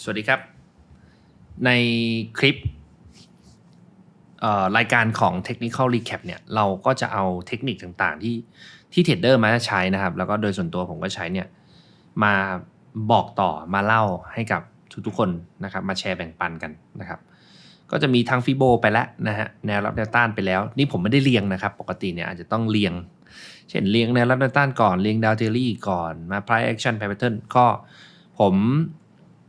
สวัสดีครับ ในคลิปรายการของ Technical Recap เนี่ยเราก็จะเอาเทคนิคต่างๆ ที่ที่เทรดเดอร์มาใช้นะครับ แล้วก็โดยส่วนตัวผมก็ใช้เนี่ยมาบอกต่อมาเล่าให้กับทุกๆคนนะครับมาแชร์แบ่งปันกันนะครับ ก็จะมีทั้งฟิโบไปแล้วนะฮะแนวรับแนวต้านไปแล้ว นี่ผมไม่ได้เรียงนะครับ ปกติเนี่ยอาจจะต้องเรียง เช่นเรียงแนวรับแนวต้านก่อนเรียงดาวเทอรี่ก่อนมา price action pattern ก็ผม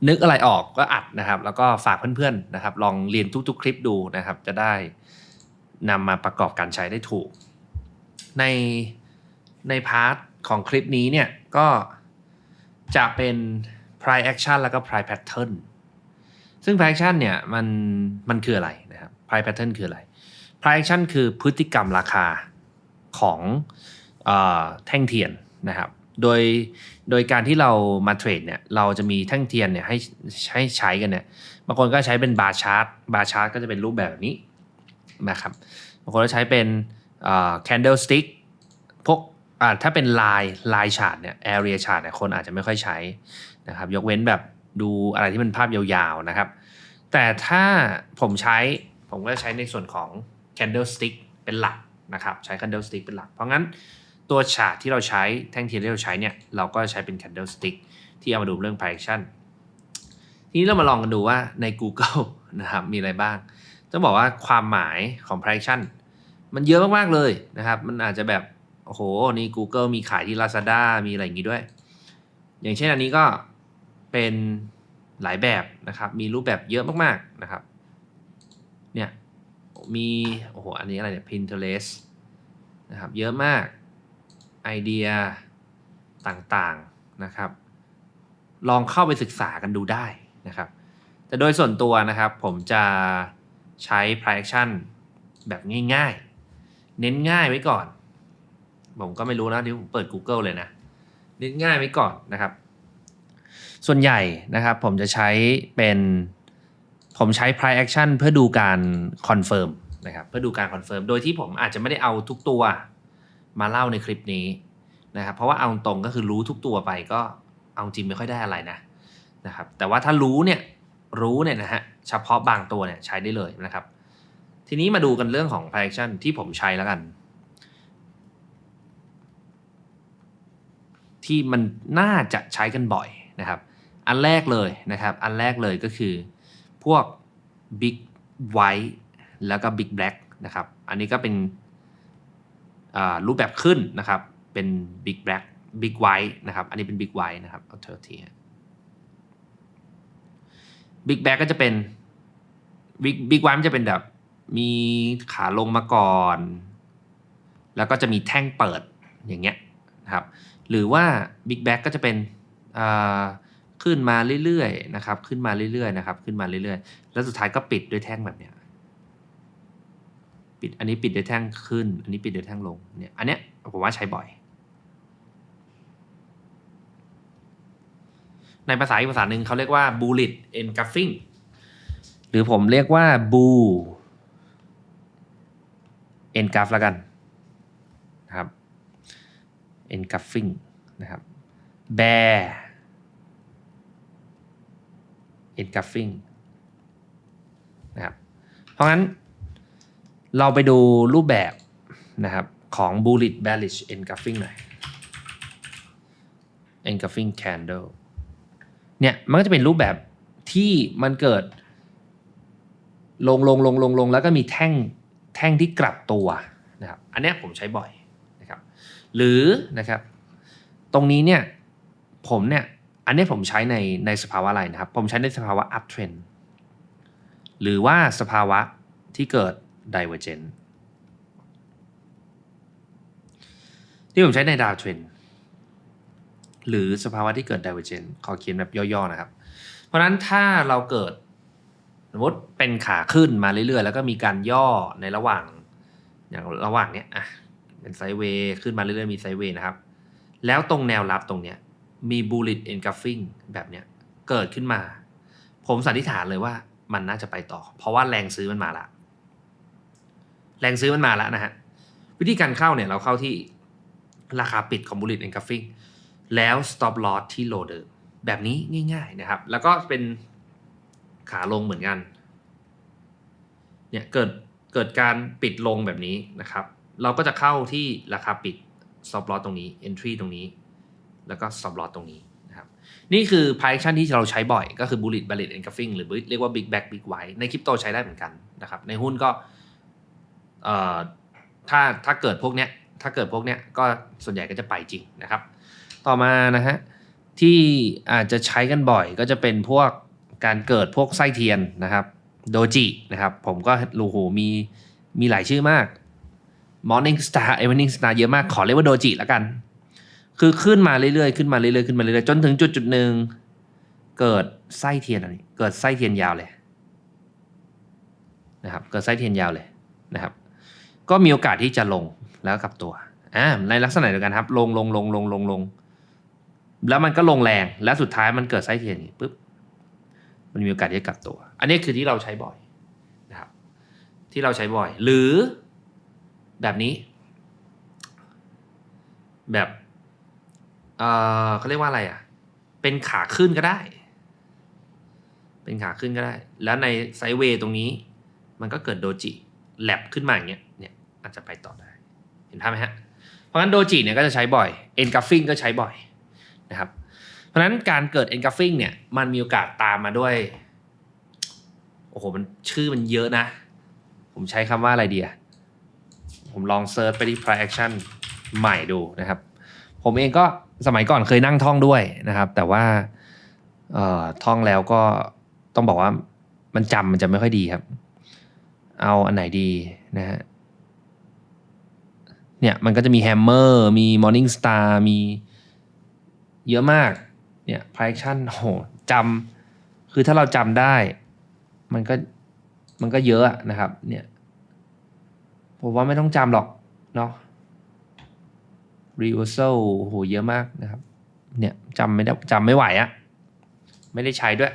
นึกอะไรออกก็อัดนะครับ แล้วก็ฝากเพื่อนๆนะครับ ลองเรียนทุกๆ คลิปดูนะครับ จะได้นำมาประกอบการใช้ได้ถูก ในในพาร์ทของคลิปนี้เนี่ยก็จะเป็น Pri e action แล้วก็ Pri e pattern ซึ่ง Pri e action เนี่ยมันมันคืออะไรนะครับ Pri e pattern คืออะไร Pri e action คือพฤติกรรมราคาของเออแท่งเทียนนะครับ โดยโดยการที่เรามาเทรดเนี่ยเราจะมีแท่งเทียนเนี่ยให้ให้ใช้กันเนี่ยบางคนก็ใช้เป็นบาร์ชาร์ตบาร์ชาร์ตก็จะเป็นรูปแบบแบบนี้นะครับบางคนก็ใช้เป็นเอ่อ candlestick พวกถ้าเป็นลายลายชาร์ตเนี่ย area chart เนี่ยคนอาจจะไม่ค่อยใช้นะครับยกเว้นแบบดูอะไรที่มันภาพยาวๆนะครับ แต่ถ้าผมใช้ผมก็ใช้ในส่วนของ candlestick เป็นหลักนะครับ ใช้ candlestick เป็นหลัก เพราะงั้น ตัวชาร์ตที่เราใช้แท่งเทียนที่เราใช้เนี่ยเราก็ใช้เป็น candlestick ที่เอามาดูเรื่อง price action ทีนี้เรามาลองกันดูว่าใน Google นะครับมีอะไรบ้าง ต้องบอกว่าความหมายของ price action มันเยอะมากๆเลยนะครับ มันอาจจะแบบโอ้โหนี่ Google มีขายที่ Lazada มีอะไรอย่างนี้ด้วย อย่างเช่นอันนี้ก็เป็นหลายแบบนะครับ มีรูปแบบเยอะมากๆนะครับ เนี่ย มี โอ้โห อันนี้อะไรเนี่ย Pinterest นะครับ เยอะมาก ไอเดียต่างๆนะครับ ลองเข้าไปศึกษากันดูได้นะครับ แต่โดยส่วนตัวนะครับผมจะใช้ price action แบบง่ายๆ เน้นง่ายไว้ก่อน ผมก็ไม่รู้นะที่ผมเปิด Google เลยนะ เน้นง่ายไว้ก่อนนะครับ ส่วนใหญ่นะครับผมจะใช้เป็นผมใช้ price action เพื่อดูการคอนเฟิร์มนะครับเพื่อดูการคอนเฟิร์มโดยที่ผมอาจจะไม่ได้เอาทุกตัว มาเล่าในคลิปนี้นะครับเพราะว่าเอาตรงก็คือรู้ทุกตัวไปก็เอาจริงไม่ค่อยได้อะไรนะนะครับแต่ว่าถ้ารู้เนี่ยรู้เนี่ยนะฮะเฉพาะบางตัวเนี่ยใช้ได้เลยนะครับ ทีนี้มาดูกันเรื่องของ price action ที่ผมใช้แล้วกัน ที่มันน่าจะใช้กันบ่อยนะครับ อันแรกเลยนะครับ อันแรกเลยก็คือพวก Big White แล้วก็ Big Black นะครับ อันนี้ก็เป็น รูปแบบขึ้นนะครับ เป็น Big Black Big White นะครับ อันนี้เป็น Big White นะครับเอาเทอที Big Black ก็จะเป็น Big Big White มันจะเป็นแบบมีขาลงมาก่อน แล้วก็จะมีแท่งเปิดอย่างเงี้ยนะครับ หรือว่า Big Back ก็จะเป็นขึ้นมาเรื่อยๆนะครับ ขึ้นมาเรื่อยๆนะครับ ขึ้นมาเรื่อยๆ แล้วสุดท้ายก็ปิดด้วยแท่งแบบเนี้ย ปิดอันนี้ปิดด้วยแท่งขึ้น อันนี้ปิดด้วยแท่งลงเนี่ยอันเนี้ยผมว่าใช้บ่อย ในภาษาอีกภาษาหนึ่งเขาเรียกว่า bullet engulfing หรือผมเรียกว่า bull engulf ล้วกันนะครับ engulfing นะครับ bear engulfing นะครับ เพราะงั้น เราไปดูรูปแบบนะครับของ bullet bearish engulfing หน่อย engulfing candle เนี่ยมันก็จะเป็นรูปแบบที่มันเกิด ลงลงลงลงลงแล้วก็มีแท่งแท่งที่กลับตัวนะครับอันนี้ผมใช้บ่อยนะครับ หรือนะครับ ตรงนี้เนี่ยผมเนี่ยอันนี้ผมใช้ในในสภาวะอะไรนะครับ ผมใช้ในสภาวะ up trend หรือว่าสภาวะที่เกิด divergent ที่ผมใช้ในดาวเทรนหรือสภาวะที่เกิด divergent ขอเขียนแบบย่อๆนะครับ เพราะนั้นถ้าเราเกิดสมมติเป็นขาขึ้นมาเรื่อยๆ แล้วก็มีการย่อในระหว่างอย่างระหว่างเนี้ยอะเป็นไซด์เวย์ขึ้นมาเรื่อยๆ มีไซด์เวย์นะครับ แล้วตรงแนวรับตรงเนี้ยมี bullet engulfing แบบเนี้ยเกิดขึ้นมา ผมสันนิษฐานเลยว่ามันน่าจะไปต่อ เพราะว่าแรงซื้อมันมาละ แรงซื้อมันมาแล้วนะฮะ วิธีการเข้าเนี่ยเราเข้าที่ราคาปิดของ bullet engulfing แล้ว stop loss ที่ low เดิมแบบนี้ง่าย ๆนะครับ แล้วก็เป็นขาลงเหมือนกันเนี่ยเกิดเกิดการปิดลงแบบนี้นะครับ เราก็จะเข้าที่ราคาปิด stop loss ตรงนี้ entry ตรงนี้ แล้วก็ stop loss ตรงนี้นะครับ นี่คือ price action ที่เราใช้บ่อยก็คือ bullet bullet engulfing หรือเรียกว่า big back big white ในคริปโตใช้ได้เหมือนกันนะครับ ในหุ้นก็ ถ้าถ้าเกิดพวกเนี้ยถ้าเกิดพวกเนี้ยก็ส่วนใหญ่ก็จะไปจริงนะครับ ต่อมานะฮะที่อาจจะใช้กันบ่อยก็จะเป็นพวกการเกิดพวกไส้เทียนนะครับโดจินะครับ ผมก็รู้โหมีมีหลายชื่อมาก Morning Star Evening Star เยอะมากขอเรียกว่าโดจิแล้วกัน คือขึ้นมาเรื่อยๆขึ้นมาเรื่อยๆขึ้นมาเรื่อยๆจนถึงจุดจุดหนึ่งเกิดไส้เทียนอะไรเกิดไส้เทียนยาวเลยนะครับ เกิดไส้เทียนยาวเลยนะครับ ก็มีโอกาสที่จะลงแล้วกลับตัวอ่าในลักษณะเดียวกันครับ ลงลงลงลงลงลง แล้วมันก็ลงแรง แล้วสุดท้ายมันเกิดไส้เทียนนี้ปุ๊บมันมีโอกาสที่จะกลับตัว อันนี้คือที่เราใช้บ่อยนะครับ ที่เราใช้บ่อย หรือแบบนี้ แบบเออเขาเรียกว่าอะไรอะ เป็นขาขึ้นก็ได้ เป็นขาขึ้นก็ได้ แล้วในไซด์เวย์ตรงนี้ มันก็เกิดโดจิแลบขึ้นมาอย่างเงี้ย อาจจะไปต่อได้ เห็นภาพไหมฮะ เพราะงั้นโดจิเนี่ยก็จะใช้บ่อยเอ็นกราฟิงก็ใช้บ่อยนะครับ เพราะฉะนั้นการเกิด engulfing เนี่ยมันมีโอกาสตามมาด้วยโอ้โหมันชื่อมันเยอะนะ ผมใช้คำว่าอะไรดีอะผมลองเซิร์ชไปที่ price action ใหม่ดูนะครับ ผมเองก็สมัยก่อนเคยนั่งท่องด้วยนะครับ แต่ว่าท่องแล้วก็ต้องบอกว่ามันจำมันจะไม่ค่อยดีครับ เอาอันไหนดีนะฮะ เนี่ยมันก็จะมีแฮมเมอร์มี Morning Star มีเยอะมากเนี่ย price action โหจำคือถ้าเราจำได้ มันก็มันก็เยอะนะครับ เนี่ยผมว่าไม่ต้องจำหรอกเนาะ reversal โหเยอะมากนะครับ เนี่ยจำไม่ได้จำไม่ไหวอะไม่ได้ใช้ด้วย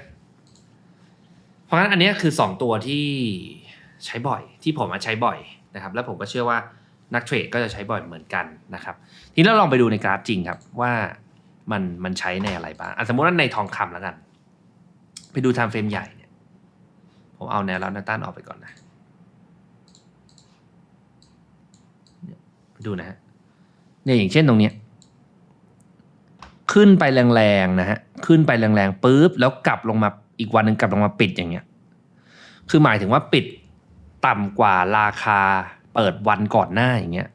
เพราะฉะนั้นอันนี้คือ 2 ตัวที่ใช้บ่อยที่ผมมาใช้บ่อยนะครับ แล้วผมก็เชื่อว่า นักเทรดก็จะใช้บ่อยเหมือนกันนะครับ ทีนี้เราลองไปดูในกราฟจริงครับว่ามันมันใช้ในอะไรบ้างอะสมมติว่าในทองคำแล้วกัน ไปดู time frame ใหญ่เนี่ย ผมเอาแนวรับแนวต้านออกไปก่อนนะดูนะฮะเนี่ยอย่างเช่นตรงเนี้ยขึ้นไปแรงๆนะฮะขึ้นไปแรงๆปุ๊บแล้วกลับลงมาอีกวันหนึ่งกลับลงมาปิดอย่างเงี้ย คือหมายถึงว่าปิดต่ำกว่าราคา เปิดวันก่อนหน้าอย่างเงี้ย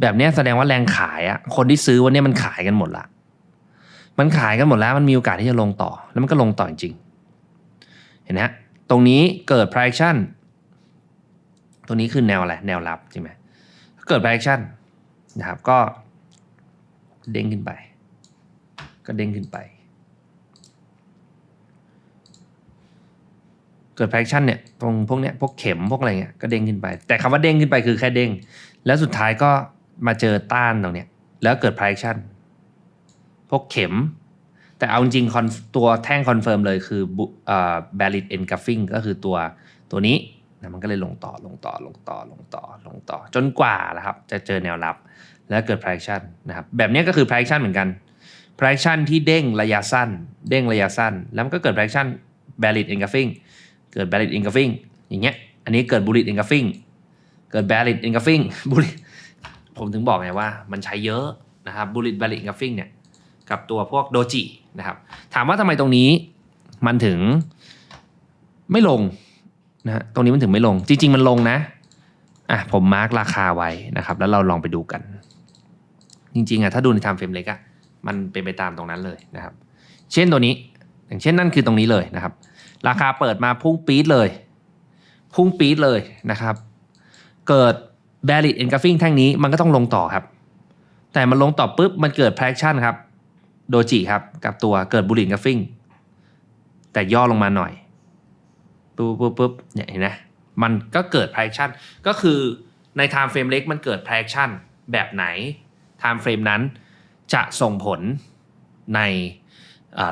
แบบเนี้ยแสดงว่าแรงขายอะคนที่ซื้อวันเนี้ยมันขายกันหมดละ มันขายกันหมดแล้วมันมีโอกาสที่จะลงต่อ แล้วมันก็ลงต่อจริง เห็นไหมฮะตรงนี้เกิด price action ตรงนี้คือแนวอะไรแนวรับใช่ไหมเกิด price action นะครับก็เด้งขึ้นไป ก็เด้งขึ้นไป เกิด price action เนี่ยตรงพวกเนี้ยพวกเข็มพวกอะไรเงี้ยก็เด้งขึ้นไป แต่คำว่าเด้งขึ้นไปคือแค่เด้ง แล้วสุดท้ายก็มาเจอต้านตรงเนี้ยแล้วเกิด price action พวกเข็ม แต่เอาจริงตัวแท่งคอนเฟิร์มเลยคือบุเอ่อ valid engulfing ก็คือตัวตัวนี้นะมันก็เลยลงต่อลงต่อลงต่อลงต่อลงต่อ จนกว่านะครับจะเจอแนวรับแล้วเกิด price action นะครับแบบนี้ก็คือ price action เหมือนกัน price action ที่เด้งระยะสั้น เด้งระยะสั้น แล้วมันก็เกิด price action valid engulfing เกิด valid engulfing อย่างเงี้ยอันนี้เกิด bullet engulfing เกิด valid engulfing bullet ผมถึงบอกไงว่ามันใช้เยอะนะครับ bullet valid engulfing เนี่ยกับตัวพวกโดจินะครับ ถามว่าทำไมตรงนี้มันถึงไม่ลงนะตรงนี้มันถึงไม่ลง จริง ๆ มันลงนะอะผมมาร์กราคาไว้นะครับ แล้วเราลองไปดูกัน จริงๆอะถ้าดูใน time frame เล็กอะมันเป็นไปตามตรงนั้นเลยนะครับ เช่นตัวนี้ อย่างเช่นนั่นคือตรงนี้เลยนะครับ ราคาเปิดมาพุ่งปี๊ดเลย พุ่งปี๊ดเลยนะครับ เกิด valid engulfing แท่งนี้มันก็ต้องลงต่อครับ แต่มันลงต่อปุ๊บมันเกิด price action ครับ โดจิครับกับตัวเกิดบุหรี่กับฟิงแต่ย่อลงมาหน่อยปุ๊บปุ๊บปุ๊บเนี่ยเห็นไหมมันก็เกิด price action ก็คือใน time frame เล็กมันเกิด price action แบบไหน time frame นั้นจะส่งผลใน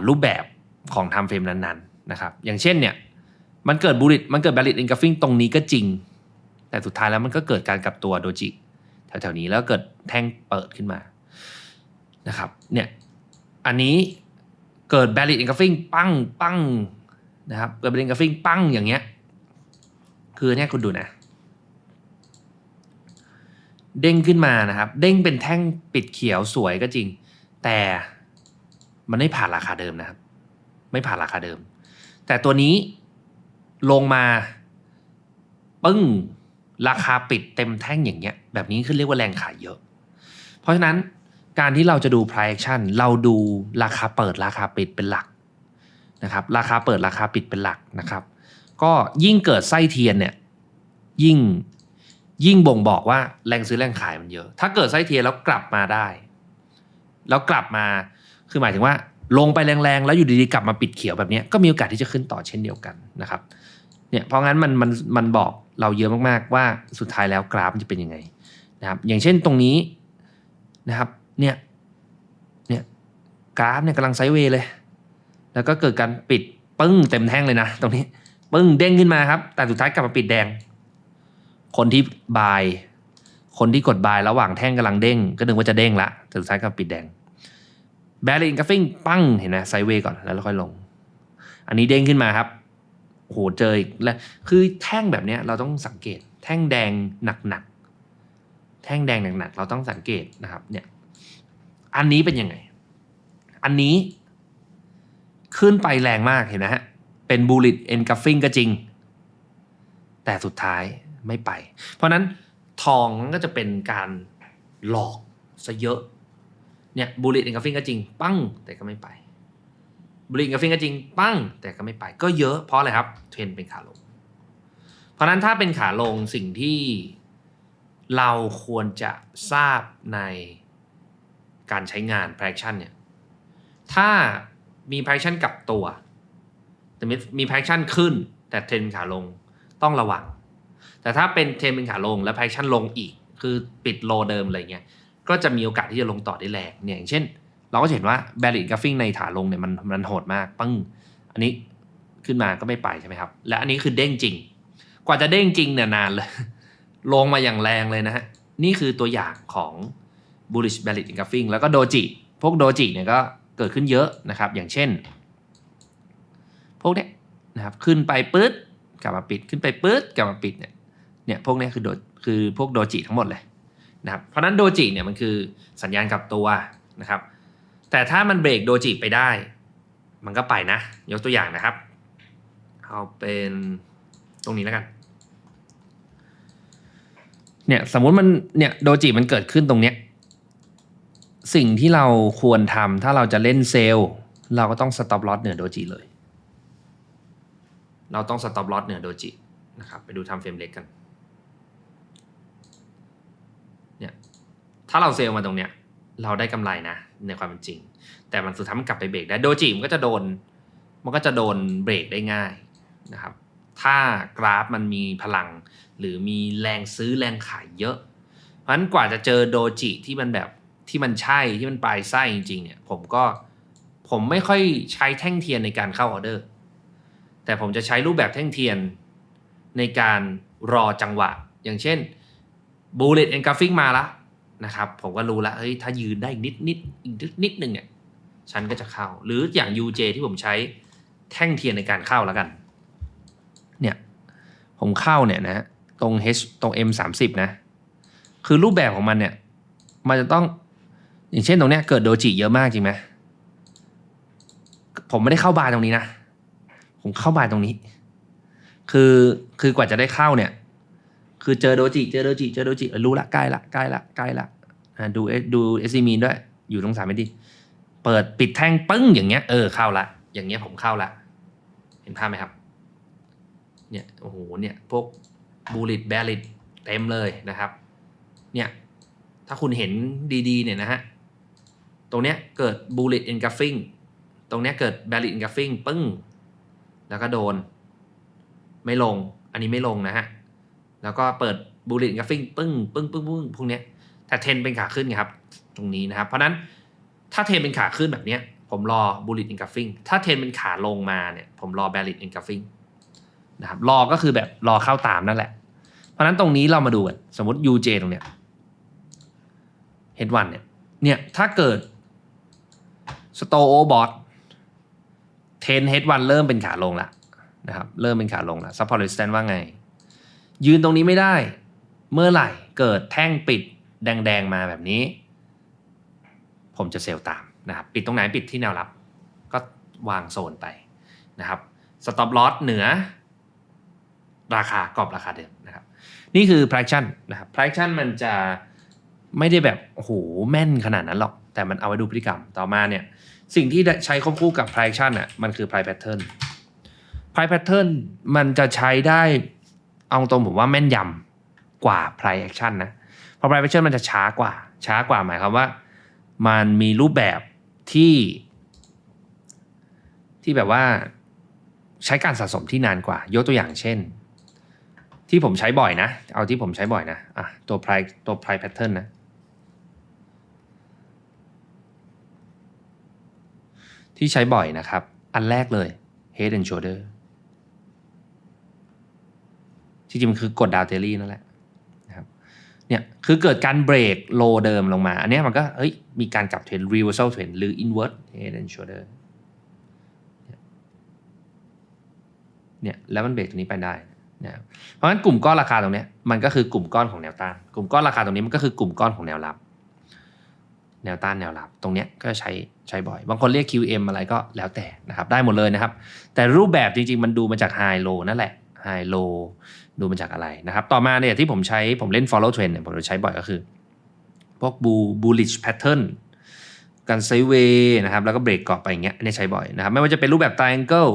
รูปแบบของ time frame นั้นๆ นะครับอย่างเช่นเนี่ยมันเกิดบุหรี่มันเกิด valid engulfing ตรงนี้ก็จริง แต่สุดท้ายแล้วมันก็เกิดการกลับตัวโดจิแถวๆนี้แล้วเกิดแท่งเปิดขึ้นมานะครับเนี่ยอันนี้เกิด valid engulfing ปั้งปั้งนะครับเกิดเป็นกราฟิกปั้งอย่างเงี้ยคือเนี่ยคุณดูนะ เด้งขึ้นมานะครับ เด้งเป็นแท่งปิดเขียวสวยก็จริง แต่มันไม่ผ่านราคาเดิมนะครับ ไม่ผ่านราคาเดิม แต่ตัวนี้ลงมาปึ้งราคาปิดเต็มแท่งอย่างเงี้ย แบบนี้คือเรียกว่าแรงขายเยอะ เพราะฉะนั้นการที่เราจะดู price action เราดูราคาเปิดราคาปิดเป็นหลักนะครับราคาเปิดราคาปิดเป็นหลักนะครับ ก็ยิ่งเกิดไส้เทียนเนี่ยยิ่งยิ่งบ่งบอกว่าแรงซื้อแรงขายมันเยอะ ถ้าเกิดไส้เทียนแล้วกลับมาได้ แล้วกลับมาคือหมายถึงว่า ลงไปแรงๆ แล้วอยู่ดีๆ กลับมาปิดเขียวแบบนี้ก็มีโอกาสที่จะขึ้นต่อเช่นเดียวกันนะครับเนี่ยเพราะงั้นมันมันมันบอกเราเยอะมากๆว่าสุดท้ายแล้วกราฟมันจะเป็นยังไงนะครับอย่างเช่นตรงนี้นะครับเนี่ยเนี่ยกราฟเนี่ยกำลังไซด์เวย์เลย แล้วก็เกิดการปิดปึ้งเต็มแท่งเลยนะ ตรงนี้ปึ้งเด้งขึ้นมาครับ แต่สุดท้ายกลับมาปิดแดง คนที่บาย คนที่กดบายระหว่างแท่งกำลังเด้ง ก็นึกว่าจะเด้งละแต่สุดท้ายกลับปิดแดง แบลลินกราฟิงปั้งเห็นไหมไซเวก่อนแล้วค่อยลง อันนี้เด้งขึ้นมาครับโหเจออีกแล้วคือแท่งแบบเนี้ยเราต้องสังเกต แท่งแดงหนักๆแท่งแดงหนักๆเราต้องสังเกตนะครับเนี่ยอันนี้เป็นยังไง อันนี้ ขึ้นไปแรงมากเห็นไหมฮะเป็นบูลิตเอนกัฟฟิงก็จริง แต่สุดท้ายไม่ไป เพราะนั้นทองมันก็จะเป็นการหลอกซะเยอะ เนี่ยบูลิตกัฟฟิงก็จริง ปั้งแต่ก็ไม่ไปบูลิตกัฟฟิงก็จริง ปั้งแต่ก็ไม่ไป ก็เยอะเพราะอะไรครับ เทรนเป็นขาลง เพราะนั้นถ้าเป็นขาลงสิ่งที่เราควรจะทราบในการใช้งาน p r a c t i o n เนี่ยถ้ามี p r a c t i o n กลับตัว แต่มี p r a c t i o n ขึ้น แต่เทรนขาลงต้องระวัง แต่ถ้าเป็นเทรนเป็นขาลงแล้ว p r a c t i o n ลงอีก คือปิดโลเดิมอะไรเงี้ย ก็จะมีโอกาสที่จะลงต่อได้แรงเนี่ยอย่างเช่น เราก็เห็นว่า b a r r i t Graphing ในขาลงเนี่ยมันมันโหดมากปึ้งอันนี้ขึ้นมาก็ไม่ไปใช่ไหมครับ และอันนี้คือเด้งจริง กว่าจะเด้งจริงเนี่ยนานเลย ลงมาอย่างแรงเลยนะฮะนี่คือตัวอย่างของ bullish bearish engulfing แล้วก็โดจิพวกโดจิเนี่ยก็เกิดขึ้นเยอะนะครับ อย่างเช่น พวกเนี้ยนะครับขึ้นไปปื๊ดกลับมาปิดขึ้นไปปื๊ดกลับมาปิดเนี่ยเนี่ยพวกเนี้ยคือโดคือพวกโดจิทั้งหมดเลย นะครับเพราะนั้นโดจิเนี่ยมันคือสัญญาณกลับตัวนะครับ แต่ถ้ามันเบรกโดจิไปได้ มันก็ไปนะ ยกตัวอย่างนะครับ เอาเป็นตรงนี้แล้วกัน เนี่ยสมมติมันเนี่ยโดจิมันเกิดขึ้นตรงเนี้ยสิ่งที่เราควรทำถ้าเราจะเล่นเซลล์ เราก็ต้องสต็อปลอสเหนือโดจิเลย เราต้องสต็อปลอสเหนือโดจินะครับ ไปดูทำเฟรมเล็กกัน เนี่ยถ้าเราเซลล์มาตรงเนี้ยเราได้กำไรนะในความเป็นจริง แต่มันสุดท้ายมันกลับไปเบรกได้โดจิมันก็จะโดน มันก็จะโดนเบรกได้ง่ายนะครับ ถ้ากราฟมันมีพลัง หรือมีแรงซื้อแรงขายเยอะ เพราะฉะนั้นกว่าจะเจอโดจิที่มันแบบที่มันใช่ที่มันปลายไส้จริงๆเนี่ยผมก็ผมไม่ค่อยใช้แท่งเทียนในการเข้าออเดอร์ แต่ผมจะใช้รูปแบบแท่งเทียนในการรอจังหวะ อย่างเช่น bullet engulfing มาละนะครับ ผมก็รู้ละเฮ้ยถ้ายืนได้นิดนิดอีกนิดนึงเนี่ยฉันก็จะเข้า หรืออย่าง UJ ที่ผมใช้แท่งเทียนในการเข้าแล้วกัน เนี่ย ผมเข้าเนี่ยนะตรง H ตรง M 3 0นะ คือรูปแบบของมันเนี่ย มันจะต้อง อย่างเช่นตรงเนี้ยเกิดโดจิเยอะมากจริงไหมผมไม่ได้เข้าบายตรงนี้นะ ผมเข้าบายตรงนี้ คือคือกว่าจะได้เข้าเนี่ย คือเจอโดจิเจอโดจิเจอโดจิเออรู้ละใกล้ละใกล้ละใกล้ละดูเอดูเอซีมีนด้วย อยู่ตรงสามเมตรเปิดปิดแท่งปึ้งอย่างเงี้ยเออเข้าละอย่างเงี้ยผมเข้าละเห็นภาพไหมครับ เนี่ยโอ้โหเนี่ยพวกบูลิตแบลิตเต็มเลยนะครับ เนี่ยถ้าคุณเห็นดีๆเนี่ยนะฮะตรงเนี้ยเกิด bullet engulfing ตรงเนี้ยเกิด barrel engulfing ปึ้ง แล้วก็โดน ไม่ลงอันนี้ไม่ลงนะฮะ แล้วก็เปิด bullet engulfing ปึ้งปึ้งปึ้งปึ้งพวกเนี้ยแต่เทรนเป็นขาขึ้นครับ ตรงนี้นะครับ เพราะนั้นถ้าเทรนเป็นขาขึ้นแบบเนี้ยผมรอ bullet engulfing ถ้าเทรนเป็นขาลงมาเนี่ยผมรอ barrel engulfing นะครับรอก็คือแบบรอเข้าตามนั่นแหละ เพราะนั้นตรงนี้เรามาดูกันสมมติ UJ ตรงเนี้ยเฮดวันเนี่ยเนี่ยถ้าเกิดสโตโอบอทเทนเฮดวันเริ่มเป็นขาลงละนะครับเริ่มเป็นขาลงแล้ว support resistance ว่าไง ยืนตรงนี้ไม่ได้ เมื่อไหร่เกิดแท่งปิดแดงๆมาแบบนี้ ผมจะเซลล์ตามนะครับ ปิดตรงไหนปิดที่แนวรับ ก็วางโซนไปนะครับ stop loss เหนือ ราคากรอบราคาเดิมนะครับ นี่คือ price action นะครับ price action มันจะไม่ได้แบบโอ้โหแม่นขนาดนั้นหรอก แต่มันเอาไว้ดูพฤติกรรมต่อมาเนี่ย สิ่งที่ใช้ควบคู่กับ price action อะมันคือ price pattern price pattern มันจะใช้ได้ เอาตรงผมว่าแม่นยำกว่า price action นะเพราะ price action มันจะช้ากว่า ช้ากว่าหมายความว่า มันมีรูปแบบที่ ที่แบบว่าใช้การสะสมที่นานกว่า ยกตัวอย่างเช่น ที่ผมใช้บ่อยนะ เอาที่ผมใช้บ่อยนะอะตัว price ตัว price pattern นะที่ใช้บ่อยนะครับ อันแรกเลย head and shoulder จริงมันคือกดดาวเทลี่นั่นแหละนะครับเนี่ยคือเกิดการเบรกโลเดิมลงมา อันนี้มันก็เฮ้ยมีการกลับเทรนด์ reversal trend หรือ invert head and shoulder เนี่ยแล้วมันเบรกตรงนี้ไปได้นะครับเพราะฉะนั้นกลุ่มก้อนราคาตรงนี้มันก็คือกลุ่มก้อนของแนวต้านกลุ่มก้อนราคาตรงนี้มันก็คือกลุ่มก้อนของแนวรับ แนวต้านแนวรับ ตรงนี้ก็ใช้ใช้บ่อย บางคนเรียก QM อะไรก็แล้วแต่นะครับได้หมดเลยนะครับ แต่รูปแบบจริง ๆ มันดูมาจาก High Low นั่นแหละ High Low ดูมาจากอะไรนะครับ ต่อมาเนี่ยที่ผมใช้ผมเล่น follow trend เนี่ยผมจะใช้บ่อยก็คือ พวก bullish pattern การไซเวย์นะครับแล้วก็เบรกเกาะไปอย่างเงี้ยอันนี้ใช้บ่อยนะครับ ไม่ว่าจะเป็นรูปแบบ triangle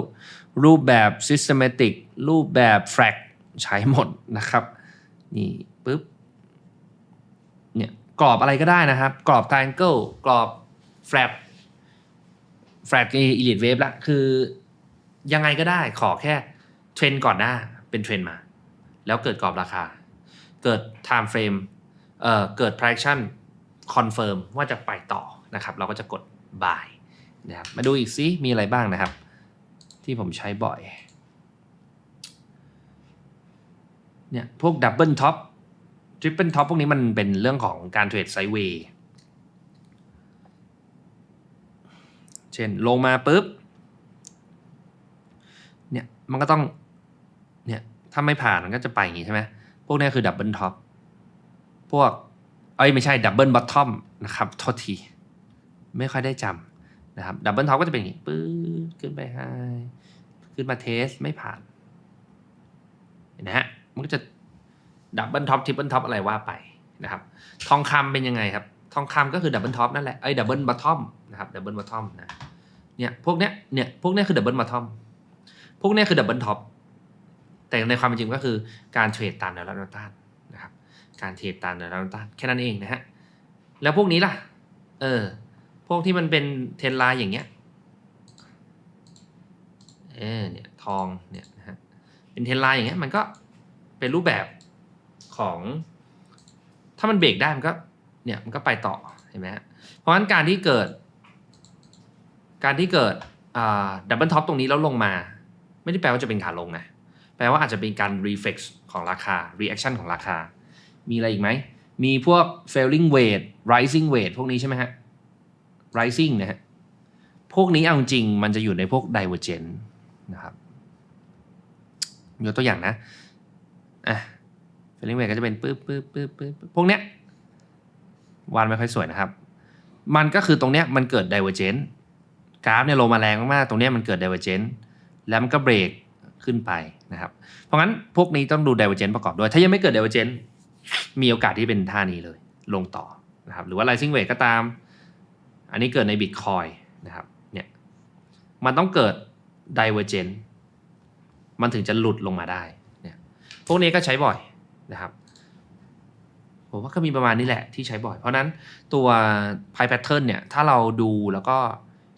รูปแบบ systematic รูปแบบ frag ใช้หมดนะครับ นี่ปุ๊บเนี่ยกรอบอะไรก็ได้นะครับ กรอบ triangle กรอบ flat flat นี่ elite wave ละคือยังไงก็ได้ขอแค่ เทรนก่อนหน้าเป็นเทรนมา แล้วเกิดกรอบราคา เกิด time frame เอ่อเกิด price action confirm ว่าจะไปต่อนะครับ เราก็จะกด buy นะครับมาดูอีกซิมีอะไรบ้างนะครับ ที่ผมใช้บ่อยเนี่ยพวกดับเบิลท็อปทริปเปิลท็อปพวกนี้มันเป็นเรื่องของการเทรดไซด์เวย์เช่นลงมาปุ๊บเนี่ยมันก็ต้อง ถ้าไม่ผ่านมันก็จะไปอย่างงี้ใช่ไหมพวกนี้คือดับเบิลท็อปพวกเอ้ยไม่ใช่ดับเบิลบอททอมนะครับโทษที ไม่ค่อยได้จำนะครับดับเบิลท็อปก็จะเป็นอย่างงี้ปื๊ดขึ้นไปไฮขึ้นมาเทสไม่ผ่านเห็นไหมฮะมันก็จะดับเบิลท็อปทริปเปิลท็อปอะไรว่าไปนะครับ ทองคำเป็นยังไงครับ ทองคำก็คือดับเบิลท็อปนั่นแหละไอ้ดับเบิลบอททอมนะครับดับเบิลบอททอมนะเนี่ยพวกเนี้ยเนี่ยพวกเนี้ยคือดับเบิลบอททอมพวกเนี้ยคือดับเบิลท็อป แต่ในความเป็นจริงก็คือการเทรดตามแนวรับแนวต้านนะครับ การเทรดตามแนวรับแนวต้านแค่นั้นเองนะฮะ แล้วพวกนี้ล่ะ เออ พวกที่มันเป็นเทรนไลน์อย่างเงี้ย เออเนี่ยทองเนี่ยนะฮะ เป็นเทรนไลน์อย่างเงี้ยมันก็เป็นรูปแบบของ ถ้ามันเบรกได้มันก็เนี่ยมันก็ไปต่อเห็นไหมฮะ เพราะฉะนั้นการที่เกิด การที่เกิดดับเบิลท็อปตรงนี้แล้วลงมา ไม่ได้แปลว่าจะเป็นขาลงนะ แปลว่าอาจจะเป็นการ reflex ของราคา reaction ของราคา มีอะไรอีกไหม มีพวก failing weight rising weight พวกนี้ใช่ไหมฮะ rising นะฮะ พวกนี้เอาจริงมันจะอยู่ในพวก divergent นะครับยกตัวอย่างนะ อะ failing weight ก็จะเป็นปึ๊บปึ๊บปึ๊บปึ๊บปึ๊บพวกเนี้ยวานไม่ค่อยสวยนะครับ มันก็คือตรงเนี้ยมันเกิด divergent กราฟเนี่ยลงมาแรงมากๆ ตรงเนี้ยมันเกิด divergent แล้วมันก็เบรก ขึ้นไปนะครับ เพราะงั้นพวกนี้ต้องดู divergent ประกอบด้วย ถ้ายังไม่เกิด divergent มีโอกาสที่เป็นท่านี้เลย ลงต่อนะครับ หรือว่า rising weight ก็ตาม อันนี้เกิดใน Bitcoin นะครับ เนี่ย มันต้องเกิด divergent มันถึงจะหลุดลงมาได้ เนี่ย พวกนี้ก็ใช้บ่อยนะครับ ผมว่าก็มีประมาณนี้แหละที่ใช้บ่อย เพราะนั้นตัว p i pattern เนี่ย ถ้าเราดูแล้วก็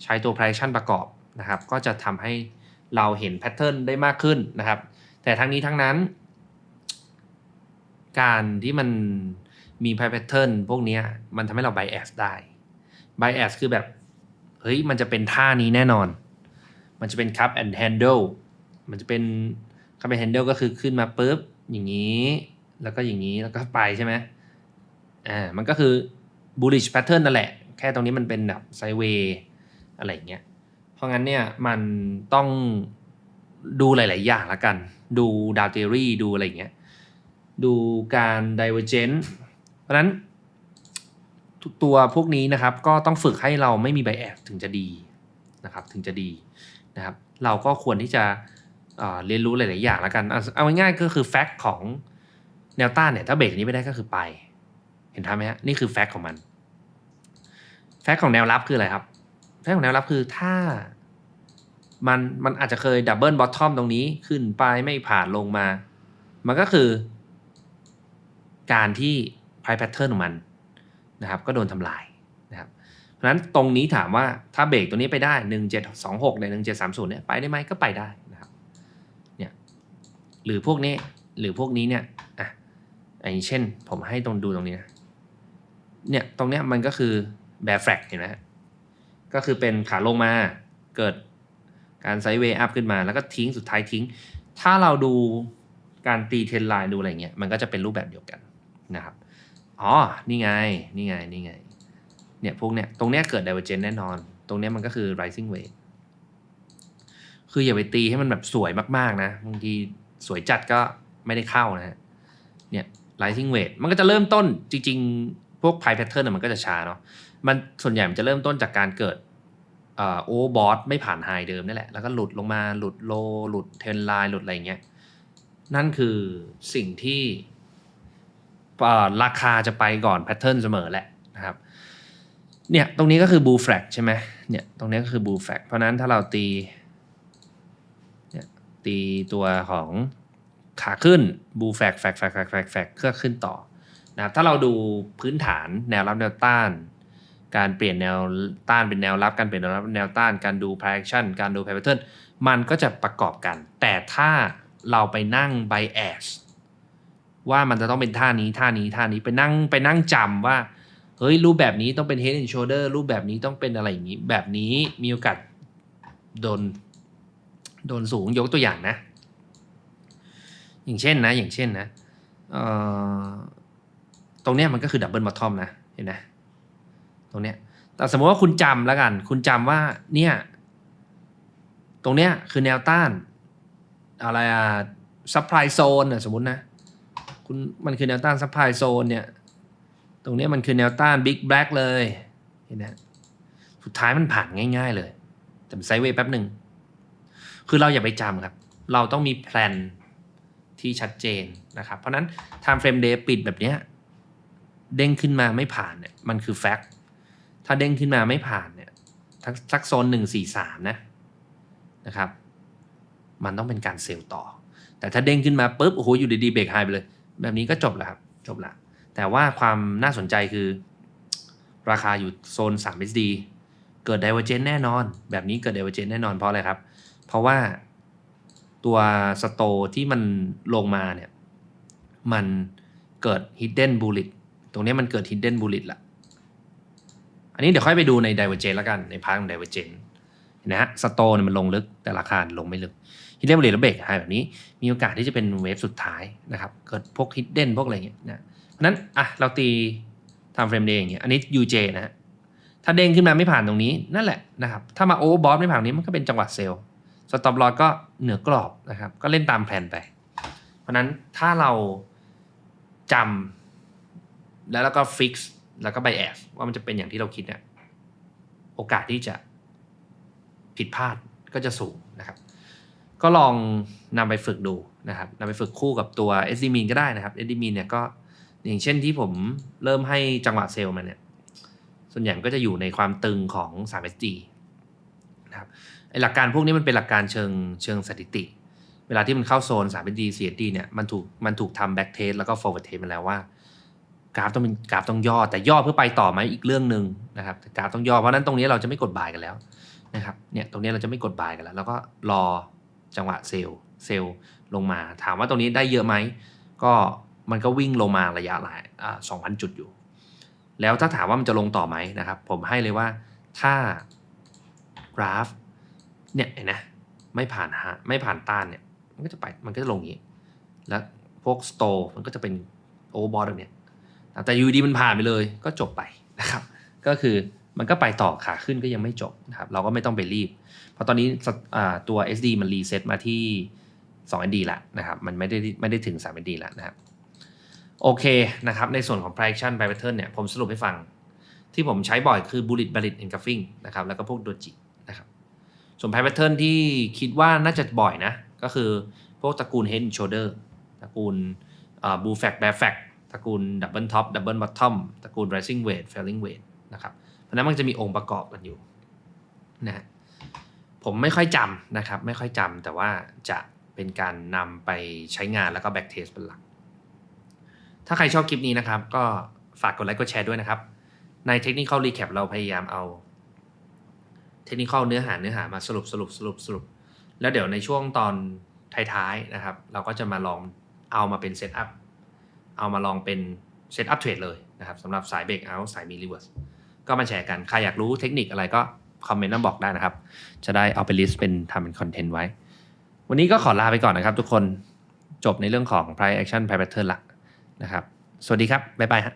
ใช้ตัว prediction ประกอบนะครับ ก็จะทำให้ เราเห็น pattern ได้มากขึ้นนะครับ แต่ทั้งนี้ทั้งนั้น การที่มันมี p i pattern พวกนี้มันทำให้เรา bias ได้ bias คือแบบ เฮ้ย มันจะเป็นท่านี้แน่นอน มันจะเป็น cup and handle มันจะเป็น cup and handle ก็คือขึ้นมาปุ๊บ อย่างนี้ แล้วก็อย่างนี้แล้วก็ไปใช่ไหมอ่ามันก็คือ bullish pattern นั่นแหละ แค่ตรงนี้มันเป็นแบบ sideways อะไรอย่างเงี้ย เพราะงั้นเนี่ยมันต้องดูหลาย ๆ อย่างละกัน ดูดาวเทอรี่ดูอะไรอย่างเงี้ยดูการ divergent เพราะนั้นตัวพวกนี้นะครับก็ต้องฝึกให้เราไม่มีไบแอสถึงจะดีนะครับถึงจะดีนะครับเราก็ควรที่จะเเรียนรู้หลาย ๆ อย่างละกัน เอาง่ายๆก็คือแฟกต์ของแนวต้านเนี่ยถ้าเบรกนี้ไม่ได้ก็คือไป เห็นทันไหมฮะนี่คือแฟกต์ของมัน แฟกต์ของแนวรับคืออะไรครับ แฟกต์ของแนวรับคือถ้ามันมันอาจจะเคยดับเบิลบอททอมตรงนี้ขึ้นไปไม่ผ่านลงมา มันก็คือ การที่ price pattern ของมันนะครับ ก็โดนทำลายนะครับเพราะฉะนั้นตรงนี้ถามว่าถ้าเบรกตัวนี้ไปได้ 1726ใน1730เนี่ยไปได้ไหมก็ไปได้นะครับเนี่ยหรือพวกนี้หรือพวกนี้เนี่ยอะอย่างเช่นผมให้ตรงดูตรงนี้นะเนี่ยตรงเนี้ยมันก็คือ bear flag เห็นไหมฮะ ก็คือเป็นขาลงมาเกิดการไซด์เวย์อัพขึ้นมาแล้วก็ทิ้งสุดท้ายทิ้ง ถ้าเราดูการตีเทนไลน์ดูอะไรเงี้ยมันก็จะเป็นรูปแบบเดียวกันนะครับอ๋อนี่ไงนี่ไงนี่ไงเนี่ยพวกเนี้ยตรงเนี้ยเกิด divergence แน่นอน ตรงเนี้ยมันก็คือ rising wave คืออย่าไปตีให้มันแบบสวยมากๆนะบางทีสวยจัดก็ไม่ได้เข้านะฮะเนี่ย rising wave มันก็จะเริ่มต้นจริง ๆ พวก price pattern น่ะมันก็จะช้าเนาะมันส่วนใหญ่มันจะเริ่มต้นจากการเกิดเอ่อ overbought ไม่ผ่าน high เดิมนั่แหละ แล้วก็หลุดลงมาหลุด low หลุด trend line หลุดอะไรเงี้ยนั่นคือสิ่งที่ราคาจะไปก่อนแพทเทิร์นเสมอแหละนะครับเนี่ยตรงนี้ก็คือ bull flag ใช่ไหมเนี่ยตรงนี้ก็คือ bull flag เพราะนั้นถ้าเราตีเนี่ยตีตัวของขาขึ้น bull flag flag flag flag flag flag เพื่อขึ้นต่อ นะครับถ้าเราดูพื้นฐานแนวรับแนวต้าน การเปลี่ยนแนวต้านเป็นแนวรับการเปลี่ยนแนวรับแนวต้านการดู price action การดู pattern มันก็จะประกอบกัน แต่ถ้าเราไปนั่ง bias ว่ามันจะต้องเป็นท่านี้ท่านี้ท่านี้ไปนั่งไปนั่งจำว่าเฮ้ยรูปแบบนี้ต้องเป็น head and shoulder รูปแบบนี้ต้องเป็นอะไรอย่างนี้ แบบนี้มีโอกาสโดนโดนสูงยกตัวอย่างนะ อย่างเช่นนะ อย่างเช่นนะ รงเนี้ยมันก็คือดับเบิลบอททอมนะเห็นไหมตรงเนี้ยแต่สมมติว่าคุณจำแล้วกัน คุณจำว่าเนี่ยตรงเนี้ยคือแนวต้าน อะไรอะซัพพลายโซนอะสมมตินะคุณมันคือแนวต้านซัพพลายโซนเนี่ยตรงเนี้ยมันคือแนวต้านบิ๊กแบล็กเลยเห็นไหมสุดท้ายมันผ่านง่ายๆเลย แต่ไซเวย์แป๊บหนึ่ง คือเราอย่าไปจำครับ เราต้องมีแพลนที่ชัดเจนนะครับ เพราะนั้น time frame day ปิดแบบเนี้ย เด้งขึ้นมาไม่ผ่านเนี่ยมันคือแฟกต์ถ้าเด้งขึ้นมาไม่ผ่านเนี่ยทักสักโซนหนึ่งสี่สามนะนะครับ มันต้องเป็นการเซลล์ต่อ แต่ถ้าเด้งขึ้นมาปุ๊บโอ้โหอยู่ดีๆเบรกไฮไปเลย แบบนี้ก็จบแล้วครับจบละแต่ว่าความน่าสนใจคือ ราคาอยู่โซน 3 SD เกิด divergence แน่นอน แบบนี้เกิด d i v e r g e n แน่นอนเพราะอะไรครับ เพราะว่าตัวสโตที่มันลงมาเนี่ย มันเกิด hidden bullet รงนี้มันเกิด hidden bullet ละอันนี้เดี๋ยวค่อยไปดูใน divergence แล้วกันในพาร์ทของ divergence เห็นะฮะสโตเนี่ยมันลงลึกแต่ราคาลงไม่ลึก hidden bullet แล้วเบรกไฮแบบนี้ มีโอกาสที่จะเป็นเวฟสุดท้ายนะครับเกิดพวก hidden พวกอะไรเงี้ยนะเพราะนั้นอะเราตี time frame day อย่างเงี้ยอันนี้ UJ นะฮะถ้าเด้งขึ้นมาไม่ผ่านตรงนี้นั่นแหละนะครับถ้ามา overbought ไม่ผ่านนี้มันก็เป็นจังหวะเซลล์ stop loss ก็เหนือกรอบนะครับก็เล่นตามแผนไป เพราะนั้นถ้าเราจำ แล้วแล้วก็ fix แล้วก็ bias ว่ามันจะเป็นอย่างที่เราคิดเนี่ยโอกาสที่จะผิดพลาดก็จะสูงนะครับ ก็ลองนำไปฝึกดูนะครับนำไปฝึกคู่กับตัว SD Mean ก็ได้นะครับ SD Mean เนี่ยก็อย่างเช่นที่ผมเริ่มให้จังหวะเซลล์มันเนี่ยส่วนใหญ่ก็จะอยู่ในความตึงของ 3SD นะครับไอหลักการพวกนี้มันเป็นหลักการเชิงเชิงสถิติ เวลาที่มันเข้าโซน 3SD 4SD เนี่ยมันถูกมันถูกทำ back test แล้วก็ forward test มาแล้วว่า กราฟต้องเป็นกราฟต้องย่อ แต่ย่อเพื่อไปต่อไหมอีกเรื่องหนึ่งนะครับแต่กราฟต้องย่อเพราะนั้นตรงนี้เราจะไม่กดบายกันแล้วนะครับเนี่ยตรงนี้เราจะไม่กดบายกันแล้ว แล้วก็รอจังหวะเซลล์เซลล์ลงมา ถามว่าตรงนี้ได้เยอะไหมก็มันก็วิ่งลงมาระยะหลายสองพันจุดอยู่ แล้วถ้าถามว่ามันจะลงต่อไหมนะครับ ผมให้เลยว่าถ้ากราฟเนี่ยเห็นนะไม่ผ่านฮะไม่ผ่านต้านเนี่ยมันก็จะไปมันก็จะลงอย่างนี้ แล้วพวกสโตมันก็จะเป็นโอเวอร์บอทแบบเนี้ย แต่อยูดีมันผ่านไปเลยก็จบไปนะครับ ก็คือมันก็ไปต่อขาขึ้นก็ยังไม่จบนะครับ เราก็ไม่ต้องไปรีบ เพราะตอนนี้ตัว SD มันรีเซ็ตมาที่2 ND ละนะครับ มันไม่ได้ไม่ได้ถึง3 ND ละนะครับ โอเคนะครับ ในส่วนของ price action price pattern เนี่ย ผมสรุปให้ฟัง ที่ผมใช้บ่อยคือ bullet bullet engulfing นะครับ แล้วก็พวก doji นะครับ ส่วน price pattern ที่คิดว่าน่าจะบ่อยนะ ก็คือพวกตระกูล head and shoulder ตระกูลอ่า bull flag bear flag ตระกูล double top double bottom ตระกูล rising weight falling weight นะครับเพราะนั้นมันจะมีองค์ประกอบกันอยู่นะฮะผมไม่ค่อยจำนะครับ ไม่ค่อยจำแต่ว่าจะเป็นการนำไปใช้งานแล้วก็ back test เป็นหลัก ถ้าใครชอบคลิปนี้นะครับ ก็ฝากกดไลค์กดแชร์ด้วยนะครับ ใน Technical Recap เราพยายามเอา Technical เนื้อหาเนื้อหามาสรุปสรุปสรุปสรุป แล้วเดี๋ยวในช่วงตอนท้ายๆนะครับ เราก็จะมาลองเอามาเป็นเซตอัพ เอามาลองเป็นเซตอัพเทรดเลยนะครับสำหรับสายเบรกเอาสายมีรีเวิร์สก็มาแชร์กัน ใครอยากรู้เทคนิคอะไรก็คอมเมนต์มาบอกได้นะครับ จะได้เอาไปลิสต์เป็นทำเป็นคอนเทนต์ไว้ วันนี้ก็ขอลาไปก่อนนะครับทุกคนจบในเรื่องของ price action price pattern ละนะครับ สวัสดีครับ บ๊ายบายฮะ